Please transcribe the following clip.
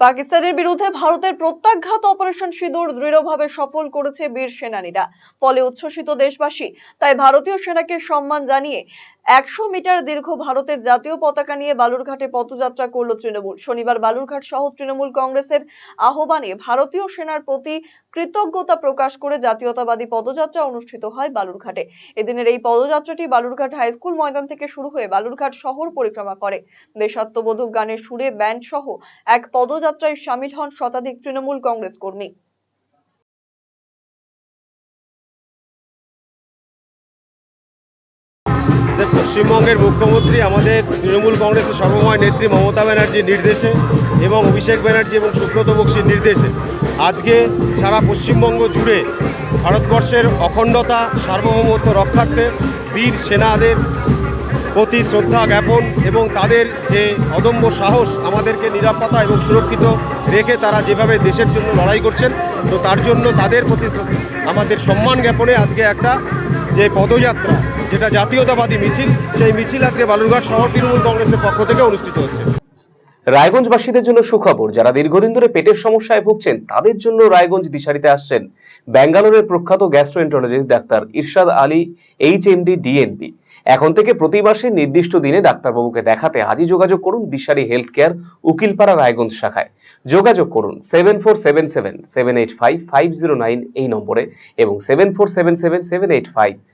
পাকিস্তানের বিরুদ্ধে ভারতের প্রত্যাঘাত অপারেশন সিঁদুর দৃঢ়ভাবে সফল করেছে বীর সেনানীরা। ফলে উচ্ছ্বসিত দেশবাসী তাই ভারতীয় সেনাকে সম্মান জানিয়ে একশো মিটার দীর্ঘ ভারতের জাতীয় পতাকা নিয়ে বালুরঘাটে পথযাত্রা করল তৃণমূল। শনিবার বালুরঘাট সহ তৃণমূল কংগ্রেসের আহ্বানে ভারতীয় সেনার প্রতি কৃতজ্ঞতা প্রকাশ করে জাতীয়তাবাদী পদযাত্রা অনুষ্ঠিত হয় বালুরঘাটে। এদিনের এই পদযাত্রাটি বালুরঘাট হাইস্কুল ময়দান থেকে শুরু হয়ে বালুরঘাট শহর পরিক্রমা করে। দেশাত্মবোধক গানের সুরে, ব্যান্ড সহ এক পদযাত্রায় সামিল হন শতাধিক তৃণমূল কংগ্রেস কর্মী। আমাদের পশ্চিমবঙ্গের মুখ্যমন্ত্রী, আমাদের তৃণমূল কংগ্রেসের সর্বময় নেত্রী মমতা ব্যানার্জির নির্দেশে এবং অভিষেক ব্যানার্জি এবং সুব্রত বক্সির নির্দেশে আজকে সারা পশ্চিমবঙ্গ জুড়ে ভারতবর্ষের অখণ্ডতা, সার্বভৌমত্ব রক্ষার্থে বীর সেনাদের প্রতি শ্রদ্ধা জ্ঞাপন এবং তাদের যে অদম্য সাহস আমাদেরকে নিরাপত্তা এবং সুরক্ষিত রেখে তারা যেভাবে দেশের জন্য লড়াই করছেন, তো তার জন্য তাদের প্রতি আমাদের সম্মান জ্ঞাপনে আজকে একটা যে পদযাত্রা যেটা জাতীয়তাবাদী মিছিল, সেই মিছিল আজকে বালুরঘাট শহর তৃণমূল কংগ্রেসের পক্ষ থেকে অনুষ্ঠিত হচ্ছে। রায়গঞ্জবাসীদের জন্য সুখবর, যারা দীর্ঘদিন ধরে পেটের সমস্যায় ভুগছেন, তাদের জন্য রায়গঞ্জ দিশারিতে আসছেন ব্যাঙ্গালোরের প্রখ্যাত গ্যাস্ট্রোএন্টারোলজিস্ট ডাক্তার ইরশাদ আলী এইচ এমডি ডিএনবি এখন থেকে প্রতি মাসে নির্দিষ্ট দিনে ডাক্তারবাবুকে দেখাতে আজই যোগাযোগ করুন দিশারি হেলথ কেয়ার উকিলপাড়া রায়গঞ্জ শাখায়। যোগাযোগ করুন seven four seven seven seven eight five five zero nine এই নম্বরে এবং seven four seven seven seven eight five.